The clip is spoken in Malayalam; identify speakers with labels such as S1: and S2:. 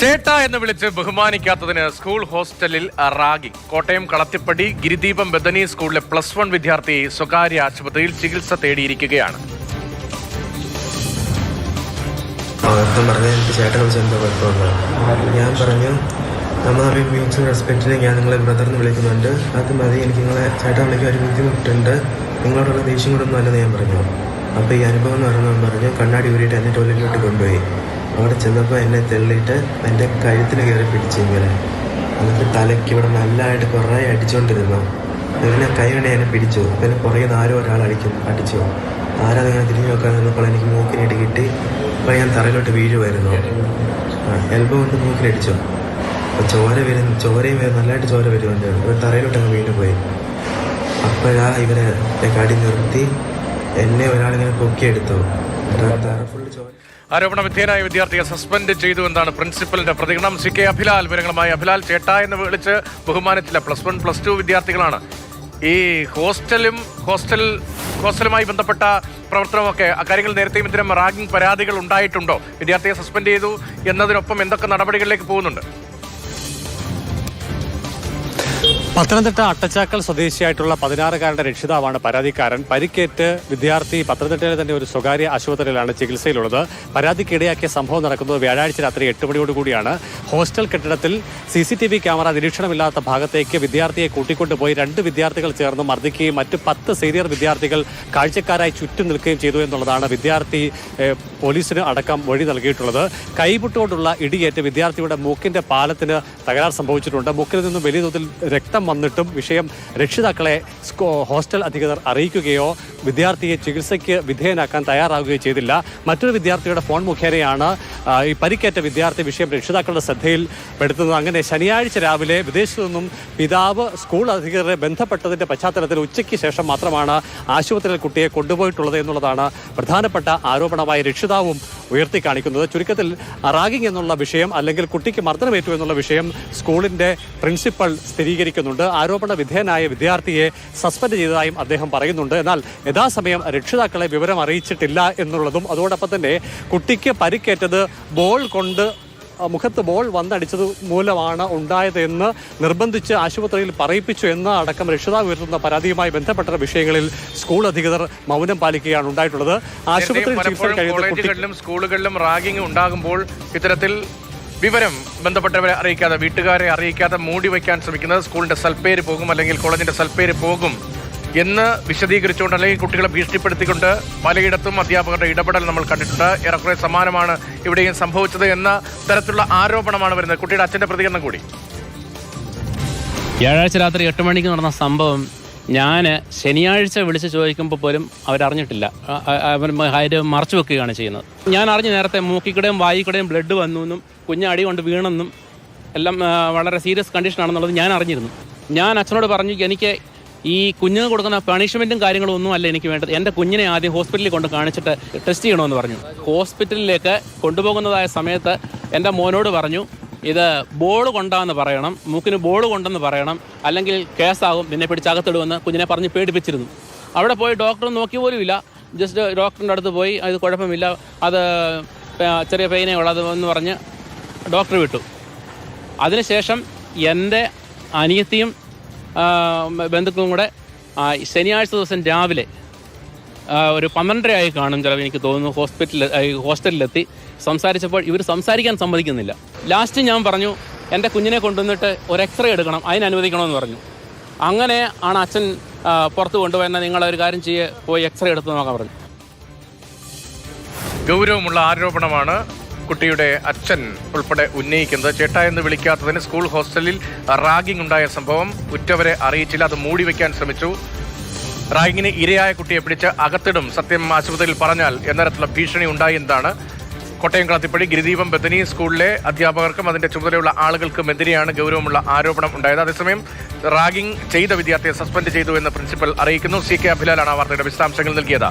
S1: ചേട്ട എന്ന് വിളിച്ച് ബഹുമാനിക്കാത്തതിന് സ്കൂൾ ഹോസ്റ്റലിൽ റാഗിംഗ് കോട്ടയം കളത്തിപ്പടി ഗിരിദീപം ബദനി സ്കൂളിലെ പ്ലസ് വൺ വിദ്യാർത്ഥി സ്വകാര്യ ആശുപത്രിയിൽ ചികിത്സ തേടിയിരിക്കുകയാണ്.
S2: അർത്ഥം പറഞ്ഞാൽ ഞാൻ പറഞ്ഞു നമ്മൾ തമ്മിൽ മ്യൂച്വൽ റെസ്പെക്റ്റിന് ഞാൻ നിങ്ങളെ ബ്രദർ എന്ന് വിളിക്കുന്നുണ്ട്. അത് മതി എനിക്ക് നിങ്ങളെ ചേട്ടൻ വിളിക്കാൻ ഒരു ബുദ്ധിമുട്ടുണ്ട്. നിങ്ങളോടുള്ള ദേഷ്യം കൊണ്ടൊന്നും അല്ലെന്ന് ഞാൻ പറഞ്ഞു. അപ്പോൾ ഈ അനുഭവം എന്ന് പറഞ്ഞാൽ പറഞ്ഞു കണ്ണാടി ഊരിയിട്ട് എന്നെ ടോയ്ലറ്റിലോട്ട് കൊണ്ടുപോയി. അവിടെ ചെന്നപ്പോൾ എന്നെ തെള്ളിയിട്ട് എന്റെ കഴുത്തിന് കയറി പിടിച്ചു ഇങ്ങനെ. എന്നിട്ട് തലയ്ക്ക് ഇവിടെ നല്ലതായിട്ട് കുറേ അടിച്ചുകൊണ്ടിരുന്നു ഇവനെ കൈ എന്നെ പിടിച്ചു. പിന്നെ പുറകെ നിന്ന് ആരോ ഒരാൾ അടിക്കും അടിച്ചു. ആരാ അതിങ്ങനെ തിരിഞ്ഞു നോക്കാൻ നിന്നപ്പോൾ എനിക്ക് മൂക്കിനിട്ട് കിട്ടി. അപ്പോൾ ഞാൻ തറയിലോട്ട് വീഴുമായിരുന്നു എൽബോ കൊണ്ട് മൂക്കിലടിച്ചു. അപ്പോൾ ചോര വരുന്നു ചോരയും വരും നല്ലതായിട്ട് ചോര വരുന്നുണ്ട്. അപ്പോൾ തറയിലോട്ട് അങ്ങ് വീണ്ടും പോയി. അപ്പോഴാ ഇവരെ കടി നിർത്തി. എന്നെ ഒരാളിങ്ങനെ പൊക്കിയെടുത്തു. തറ ഫുള്ള് ചോര
S1: ആരോപണ വിധേയനായ വിദ്യാർത്ഥിയെ സസ്പെൻഡ് ചെയ്തു എന്നാണ് പ്രിൻസിപ്പലിന്റെ പ്രതികരണം. സി കെ അഭിലാൽ വിവരങ്ങളുമായി അഭിലാൽ ചേട്ട എന്ന് വിളിച്ച് ബഹുമാനത്തില്ല പ്ലസ് വൺ പ്ലസ് ടു വിദ്യാർത്ഥികളാണ്. ഈ ഹോസ്റ്റലും ഹോസ്റ്റൽ ഹോസ്റ്റലുമായി ബന്ധപ്പെട്ട പ്രവർത്തനമൊക്കെ അക്കാര്യങ്ങൾ നേരത്തെയും ഇത്തരം റാഗിംഗ് പരാതികൾ ഉണ്ടായിട്ടുണ്ടോ? വിദ്യാർത്ഥിയെ സസ്പെൻഡ് ചെയ്തു എന്നതിനൊപ്പം എന്തൊക്കെ നടപടികളിലേക്ക് പോകുന്നുണ്ട്?
S3: പത്തനംതിട്ട അട്ടച്ചാക്കൽ സ്വദേശിയായിട്ടുള്ള പതിനാറുകാരന്റെ രക്ഷിതാവാണ് പരാതിക്കാരൻ. പരിക്കേറ്റ് വിദ്യാർത്ഥി പത്തനംതിട്ടയിലെ തന്നെ ഒരു സ്വകാര്യ ആശുപത്രിയിലാണ് ചികിത്സയിലുള്ളത്. പരാതിക്കിടയാക്കിയ സംഭവം നടക്കുന്നത് വ്യാഴാഴ്ച രാത്രി എട്ട് മണിയോടുകൂടിയാണ് ഹോസ്റ്റൽ കെട്ടിടത്തിൽ C C T V camera നിരീക്ഷണമില്ലാത്ത ഭാഗത്തേക്ക് വിദ്യാർത്ഥിയെ കൂട്ടിക്കൊണ്ടുപോയി രണ്ട് വിദ്യാർത്ഥികൾ ചേർന്ന് മർദ്ദിക്കുകയും മറ്റ് പത്ത് സീനിയർ വിദ്യാർത്ഥികൾ കാഴ്ചക്കാരായി ചുറ്റും നിൽക്കുകയും ചെയ്തു എന്നുള്ളതാണ് വിദ്യാർത്ഥി പോലീസിന് അടക്കം വഴി നൽകിയിട്ടുള്ളത്. കൈപുട്ടുകൊണ്ടുള്ള ഇടിയേറ്റ് വിദ്യാർത്ഥിയുടെ മൂക്കിന്റെ പാലത്തിന് തകരാർ സംഭവിച്ചിട്ടുണ്ട്. മൂക്കിൽ നിന്നും വലിയ തോതിൽ രക്തം വന്നിട്ടും വിഷയം രക്ഷിതാക്കളെ ഹോസ്റ്റൽ അധികൃതർ അറിയിക്കുകയോ വിദ്യാർത്ഥിയെ ചികിത്സയ്ക്ക് വിധേയനാക്കാൻ തയ്യാറാവുകയോ ചെയ്തില്ല. മറ്റൊരു വിദ്യാർത്ഥിയുടെ ഫോൺ മുഖേനയാണ് ഈ പരിക്കേറ്റ വിദ്യാർത്ഥി വിഷയം രക്ഷിതാക്കളുടെ ശ്രദ്ധയിൽ പെടുത്തുന്നത്. അങ്ങനെ ശനിയാഴ്ച രാവിലെ വിദേശത്തു നിന്നും പിതാവ് സ്കൂൾ അധികൃതരെ ബന്ധപ്പെട്ടതിന്റെ പശ്ചാത്തലത്തിൽ ഉച്ചയ്ക്ക് ശേഷം മാത്രമാണ് ആശുപത്രിയിൽ കുട്ടിയെ കൊണ്ടുപോയിട്ടുള്ളത് എന്നുള്ളതാണ് പ്രധാനപ്പെട്ട ആരോപണമായി രക്ഷിതാവും ഉയർത്തി കാണിക്കുന്നത് ചുരുക്കത്തിൽ റാഗിംഗ് എന്നുള്ള വിഷയം അല്ലെങ്കിൽ കുട്ടിക്ക് മർദ്ദനമേറ്റു എന്നുള്ള വിഷയം സ്കൂളിന്റെ പ്രിൻസിപ്പൽ സ്ഥിരീകരിക്കുന്നുണ്ട്. ആരോപണ വിധേയനായ വിദ്യാർത്ഥിയെ സസ്പെൻഡ് ചെയ്തതായും അദ്ദേഹം പറയുന്നുണ്ട്. എന്നാൽ യഥാസമയം രക്ഷിതാക്കളെ വിവരം അറിയിച്ചിട്ടില്ല എന്നുള്ളതും അതോടൊപ്പം തന്നെ കുട്ടിക്ക് പരിക്കേറ്റത് ബോൾ കൊണ്ട് മുഖത്ത് ബോൾ വന്നടിച്ചത് മൂലമാണ് ഉണ്ടായതെന്ന് നിർബന്ധിച്ച് ആശുപത്രിയിൽ പറയിപ്പിച്ചു എന്ന അടക്കം രക്ഷിതാവ് ഉയർത്തുന്ന പരാതിയുമായി ബന്ധപ്പെട്ട വിഷയങ്ങളിൽ സ്കൂൾ അധികൃതർ മൗനം പാലിക്കുകയാണ് ഉണ്ടായിട്ടുള്ളത്. ആശുപത്രി
S1: കോളേജുകളിലും സ്കൂളുകളിലും റാഗിംഗ് ഉണ്ടാകുമ്പോൾ ഇത്തരത്തിൽ വിവരം ബന്ധപ്പെട്ടവരെ അറിയിക്കാതെ വീട്ടുകാരെ അറിയിക്കാതെ മൂടി വയ്ക്കാൻ ശ്രമിക്കുന്നത് സ്കൂളിന്റെ സൽപ്പേര് പോകും അല്ലെങ്കിൽ കോളേജിന്റെ സൽപ്പേര് പോകും. എന്ന് വിശദീകരിച്ചുകൊണ്ട് അല്ലെങ്കിൽ കുട്ടികളെ ഭീഷണിപ്പെടുത്തിക്കൊണ്ട് പലയിടത്തും അധ്യാപകരുടെ ഇടപെടൽ നമ്മൾ കണ്ടിട്ടുണ്ട്. ഏറെക്കുറെ സമാനമാണ് ഇവിടെയും സംഭവിച്ചത് എന്ന തരത്തിലുള്ള ആരോപണമാണ് വരുന്നത്. കുട്ടിയുടെ അച്ഛന്റെ പ്രതികരണം കൂടി.
S4: വ്യാഴാഴ്ച രാത്രി എട്ട് മണിക്ക് നടന്ന സംഭവം ഞാൻ ശനിയാഴ്ച വിളിച്ച് ചോദിക്കുമ്പോൾ പോലും അവരറിഞ്ഞിട്ടില്ല. അവർ അതിൽ മറച്ചു വെക്കുകയാണ് ചെയ്യുന്നത്. ഞാൻ അറിഞ്ഞ് നേരത്തെ മൂക്കിക്കടയും വായിക്കടയും ബ്ലഡ് വന്നു എന്നും കുഞ്ഞടി കൊണ്ട് വീണെന്നും എല്ലാം വളരെ സീരിയസ് കണ്ടീഷനാണെന്നുള്ളത് ഞാൻ അറിഞ്ഞിരുന്നു. ഞാൻ അച്ഛനോട് പറഞ്ഞു എനിക്ക് ഈ കുഞ്ഞിന് കൊടുക്കുന്ന പണിഷ്മെന്റും കാര്യങ്ങളും ഒന്നും അല്ല എനിക്ക് വേണ്ടത്. എന്റെ കുഞ്ഞിനെ ആദ്യം ഹോസ്പിറ്റലിൽ കൊണ്ട് കാണിച്ചിട്ട് ടെസ്റ്റ് ചെയ്യണമെന്ന് പറഞ്ഞു. ഹോസ്പിറ്റലിലേക്ക് കൊണ്ടുപോകുന്നതായ സമയത്ത് എന്റെ മോനോട് പറഞ്ഞു ഇത് ബോൾ കൊണ്ടാന്ന് പറയണം മൂക്കിന് ബോൾ കൊണ്ടെന്ന് പറയണം അല്ലെങ്കിൽ കേസാകും നിന്നെ പിടിച്ചകത്തിടുമെന്ന് കുഞ്ഞിനെ പറഞ്ഞ് പേടിപ്പിച്ചിരുന്നു. അവിടെ പോയി ഡോക്ടർ നോക്കി പോലുമില്ല ജസ്റ്റ് ഡോക്ടറിന്റെ അടുത്ത് പോയി അത് കുഴപ്പമില്ല അത് ചെറിയ പെയിനേ ഉള്ളത് എന്ന് പറഞ്ഞ് ഡോക്ടർ വിട്ടു. അതിനുശേഷം എന്റെ അനിയത്തിയും ബന്ധുക്കളും കൂടെ ശനിയാഴ്ച ദിവസം രാവിലെ ഒരു പന്ത്രണ്ടരയായി കാണും ചിലപ്പോൾ എനിക്ക് തോന്നുന്നു. ഹോസ്പിറ്റലിൽ ഹോസ്റ്റലിലെത്തി സംസാരിച്ചപ്പോൾ ഇവർ സംസാരിക്കാൻ സമ്മതിക്കുന്നില്ല. ലാസ്റ്റ് ഞാൻ പറഞ്ഞു എന്റെ കുഞ്ഞിനെ കൊണ്ടുവന്നിട്ട് ഒരു എക്സ്റേ എടുക്കണം അതിന് അനുവദിക്കണമെന്ന് പറഞ്ഞു. അങ്ങനെ ആണ് അച്ഛൻ പുറത്ത് കൊണ്ടുപോയെന്നാൽ നിങ്ങൾ ഒരു കാര്യം ചെയ്യേ പോയി എക്സ്റേ എടുത്ത് നോക്കാൻ പറഞ്ഞു.
S1: ഗൗരവമുള്ള ആരോപണമാണ് കുട്ടിയുടെ അച്ഛൻ ഉൾപ്പെടെ ഉന്നയിക്കുന്നത്. ചേട്ടാ എന്ന് വിളിക്കാത്തതിന് സ്കൂൾ ഹോസ്റ്റലിൽ റാഗിംഗ് ഉണ്ടായ സംഭവം ഉറ്റവരെ അറിയിച്ചില്ല. അത് മൂടി വയ്ക്കാൻ ശ്രമിച്ചു. റാഗിങ്ങിന് ഇരയായ കുട്ടിയെ പിടിച്ച് അകത്തിടും സത്യം ആശുപത്രിയിൽ പറഞ്ഞാൽ. എന്നതരത്തിലുള്ള ഭീഷണി ഉണ്ടായി എന്നാണ് കോട്ടയം കളത്തിപ്പടി ഗിരിദീപം ബദനി സ്കൂളിലെ അധ്യാപകർക്കും അതിന്റെ ചുമതലയുള്ള ആളുകൾക്കും എതിരെയാണ് ഗൗരവമുള്ള ആരോപണം ഉണ്ടായത്. അതേസമയം റാഗിംഗ് ചെയ്ത വിദ്യാർത്ഥിയെ സസ്പെൻഡ് ചെയ്തു എന്ന് പ്രിൻസിപ്പൽ അറിയിക്കുന്നു. സി കെ അഭിലാലാണ് വാർത്തയുടെ വിശദാംശങ്ങൾ നൽകിയത്.